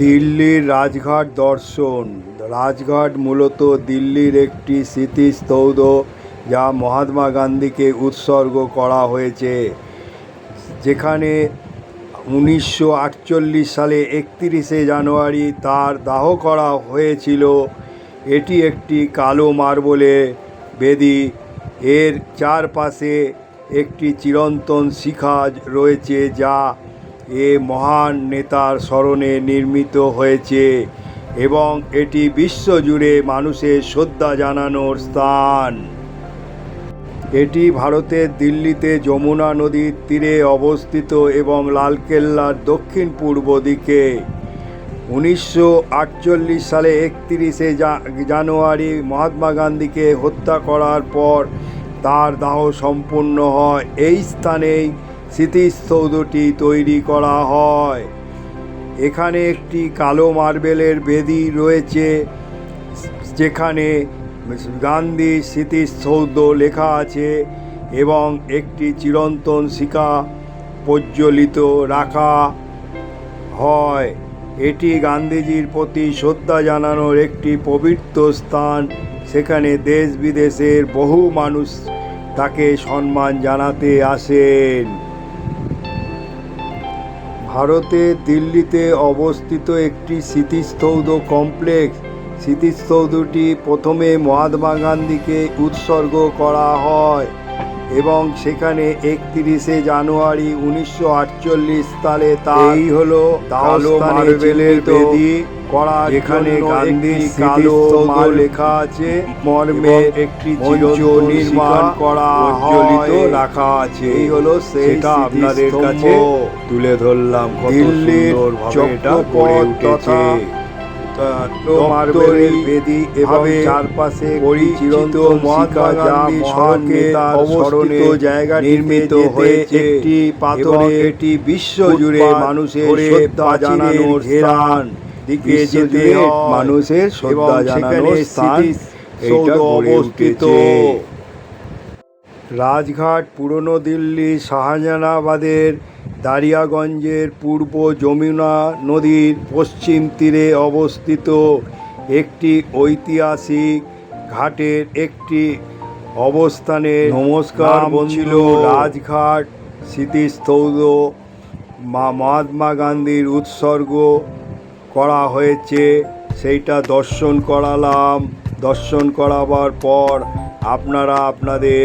দিল্লির রাজঘাট দর্শন। রাজঘাট মূলত দিল্লির একটি স্মৃতিস্তৌধ যা মহাত্মা গান্ধীকে উৎসর্গ করা হয়েছে, যেখানে উনিশশো আটচল্লিশ সালে একত্রিশে জানুয়ারি তার দাহ করা হয়েছিল। এটি একটি কালো মার্বলে বেদি। এর চারপাশে একটি চিরন্তন শিখা রয়েছে যা এ মহান নেতার স্মরণে নির্মিত হয়েছে এবং এটি বিশ্বজুড়ে মানুষের শ্রদ্ধা জানানোর স্থান। এটি ভারতের দিল্লিতে যমুনা নদীর তীরে অবস্থিত এবং লালকেল্লার দক্ষিণ পূর্ব দিকে। উনিশশো আটচল্লিশ সালে একত্রিশে জানুয়ারি মহাত্মা গান্ধীকে হত্যা করার পর তার দাহ সম্পূর্ণ হয়। এই স্থানেই স্মৃতিসৌধটি তৈরি করা হয়। এখানে একটি কালো মার্বেলের বেদি রয়েছে, যেখানে গান্ধী স্মৃতিসৌধ লেখা আছে এবং একটি চিরন্তন শিকা প্রজ্বলিত রাখা হয়। এটি গান্ধীজির প্রতি শ্রদ্ধা জানানোর একটি পবিত্র স্থান। সেখানে দেশ বিদেশের বহু মানুষ তাকে সম্মান জানাতে আসেন। ভারতে দিল্লিতে অবস্থিত একটি স্মৃতিস্তৌধ কমপ্লেক্স। স্মৃতিস্তৌধটি প্রথমে মহাত্মা গান্ধীকে উৎসর্গ করা হয় এবং সেখানে একত্রিশে জানুয়ারি উনিশশো আটচল্লিশ সালে তাই হলো বেদি। করা এখানে গান্ধীর কালো লেখা আছে মর্মে একটি মঞ্চ নির্মাণ করা প্রজ্বলিত রাখা আছে। এই হলো সেটা আপনাদের কাছে তুলে ধরলাম। দিল্লির চক্রপথ তথা মার্বেলের বেদি এবং চারপাশে পরিচিত মহাত্মা গান্ধী স্মরণে স্মরণে জায়গা নির্মিত হয়েছে একটি পাথরে এটি বিশ্ব জুড়ে মানুষের শ্রদ্ধা জানানোর স্থান। দিকে যেতে মানুষের শ্রদ্ধা স্থান এইটা অবস্থিত। রাজঘাট পুরনো দিল্লি শাহজাহানাবাদের দারিয়াগঞ্জের পূর্ব যমুনা নদীর পশ্চিম তীরে অবস্থিত একটি ঐতিহাসিক ঘাটের একটি অবস্থানে নমস্কার ছিল রাজঘাট স্মৃতিস্তৌধ মা মহাত্মা গান্ধীর উৎসর্গ করা হয়েছে, সেইটা দর্শন করালাম। দর্শন করাবার পর আপনারা আপনাদের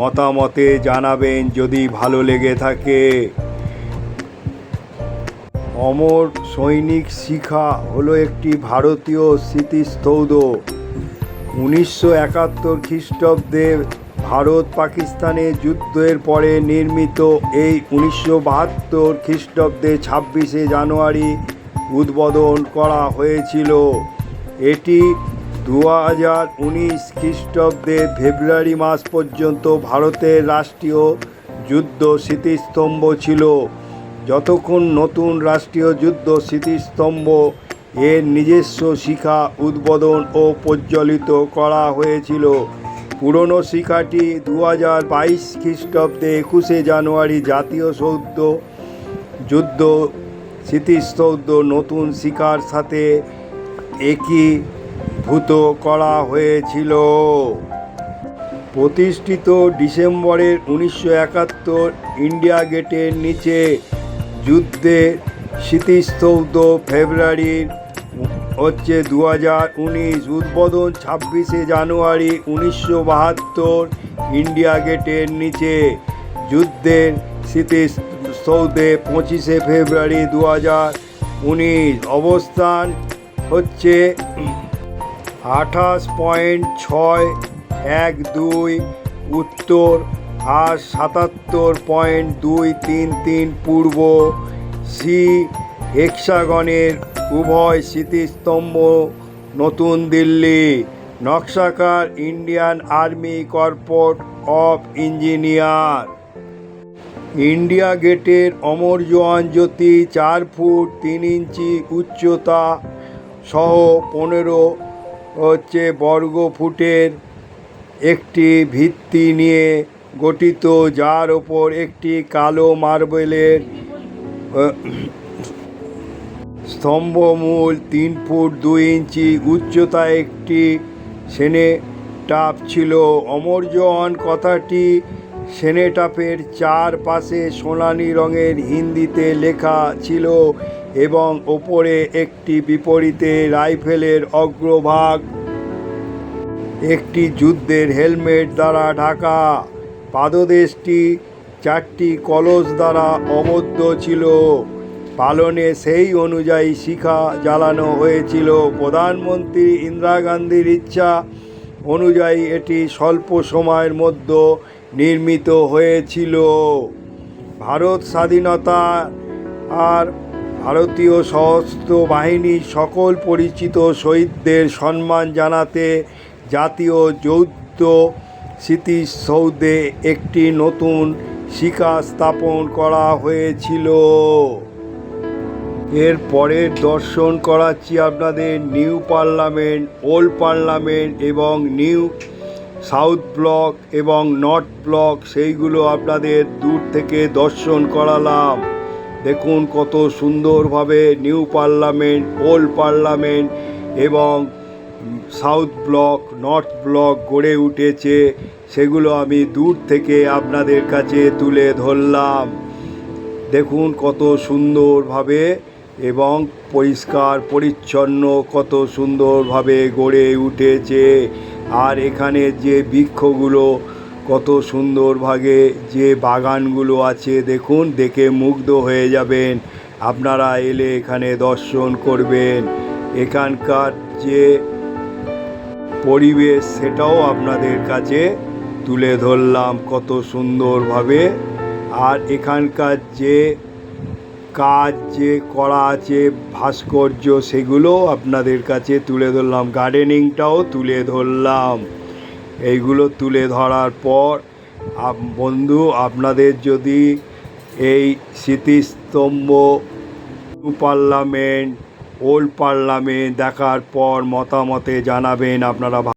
মতামতে জানাবেন যদি ভালো লেগে থাকে। অমর সৈনিক শিখা হলো একটি ভারতীয় স্মৃতিস্তৌধ। উনিশশো একাত্তর খ্রিস্টাব্দে ভারত পাকিস্তানের যুদ্ধের পরে নির্মিত এই উনিশশো বাহাত্তর খ্রিস্টাব্দে ছাব্বিশে জানুয়ারি উদ্বোধন করা হয়েছিল। এটি দু হাজার উনিশ খ্রিস্টাব্দে ফেব্রুয়ারি মাস পর্যন্ত ভারতের রাষ্ট্রীয় যুদ্ধ স্মৃতিস্তম্ভ ছিল। যতক্ষণ নতুন রাষ্ট্রীয় যুদ্ধ স্মৃতিস্তম্ভ এর নিজস্ব শিখা উদ্বোধন ও প্রজ্বলিত করা হয়েছিল। পুরনো শিখাটি দু হাজার বাইশ খ্রিস্টাব্দে একুশে জানুয়ারি জাতীয় সৌধ যুদ্ধ স্মৃতিস্তৌধ নতুন শিকার সাথে একীভূত করা হয়েছিল। প্রতিষ্ঠিত ডিসেম্বরের উনিশশো একাত্তর ইন্ডিয়া গেটের নিচে যুদ্ধের স্মৃতিস্তৌধ ফেব্রুয়ারির হচ্ছে দু হাজার উনিশ, উদ্বোধন ছাব্বিশে জানুয়ারি উনিশশো বাহাত্তর ইন্ডিয়া গেটের নিচে যুদ্ধের স্মৃতিসৌধে পঁচিশে ফেব্রুয়ারি দু হাজার উনিশ। অবস্থান হচ্ছে আঠাশ পয়েন্ট ছয় এক দুই, উত্তর আর সাতাত্তর পয়েন্ট দুই তিন তিন, পূর্ব সি হেক্সাগনের উভয় স্মৃতিস্তম্ভ, নতুন Delhi. নকশাকার Indian army corporate of engineer. India গেটের অমর জোয়ান জ্যোতি চার ফুট তিন ইঞ্চি উচ্চতা সহ পনেরো হচ্ছে বর্গ ফুটের একটি ভিত্তি নিয়ে গঠিত, যার ওপর একটি কালো মার্বেলের স্তম্ভমূল তিন ফুট দুই ইঞ্চি উচ্চতা একটি সেনেটাপ ছিল। অমর অমরজন কথাটি সেনেটাপের চার পাশে সোনালী রঙের হিন্দিতে লেখা ছিল এবং ওপরে একটি বিপরীতে রাইফেলের অগ্রভাগ। একটি যুদ্ধের হেলমেট দ্বারা ঢাকা। পাদদেশটি চারটি কলস দ্বারা অবদ্ধ ছিল। পালনে সেই অনুযায়ী শিখা জ্বালানো হয়েছিল। প্রধানমন্ত্রী ইন্দিরা গান্ধীর ইচ্ছা অনুযায়ী এটি স্বল্প সময়ের মধ্যে নির্মিত হয়েছিল। ভারত স্বাধীনতা আর ভারতীয় সশস্ত্র বাহিনীর সকল পরিচিত শহীদদের সম্মান জানাতে জাতীয় যৌথ স্মৃতিসৌধে একটি নতুন শিখা স্থাপন করা হয়েছিল। এর পরের দর্শন করাচ্ছি আপনাদের নিউ পার্লামেন্ট, ওল্ড পার্লামেন্ট এবং নিউ সাউথ ব্লক এবং নর্থ ব্লক, সেইগুলো আপনাদের দূর থেকে দর্শন করালাম। দেখুন কত সুন্দরভাবে নিউ পার্লামেন্ট, ওল্ড পার্লামেন্ট এবং সাউথ ব্লক, নর্থ ব্লক গড়ে উঠেছে। সেগুলো আমি দূর থেকে আপনাদের কাছে তুলে ধরলাম। দেখুন কত সুন্দরভাবে এবং পরিষ্কার, পরিচ্ছন্ন কত সুন্দরভাবে গড়ে উঠেছে। আর এখানে যে বৃক্ষগুলো কত সুন্দরভাবে যে বাগানগুলো আছে, দেখুন, দেখে মুগ্ধ হয়ে যাবেন। আপনারা এলে এখানে দর্শন করবেন। এখানকার যে পরিবেশ, সেটাও আপনাদের কাছে তুলে ধরলাম কত সুন্দরভাবে। আর এখানকার যে কাজ যে করা আছে, ভাস্কর্য সেগুলো আপনাদের কাছে তুলে ধরলাম। গার্ডেনিংটাও তুলে ধরলাম। এইগুলো তুলে ধরার পর বন্ধু, আপনাদের যদি এই স্মৃতিস্তম্ভ পার্লামেন্ট ওল্ড পার্লামেন্ট দেখার পর মতামতে জানাবেন, আপনারা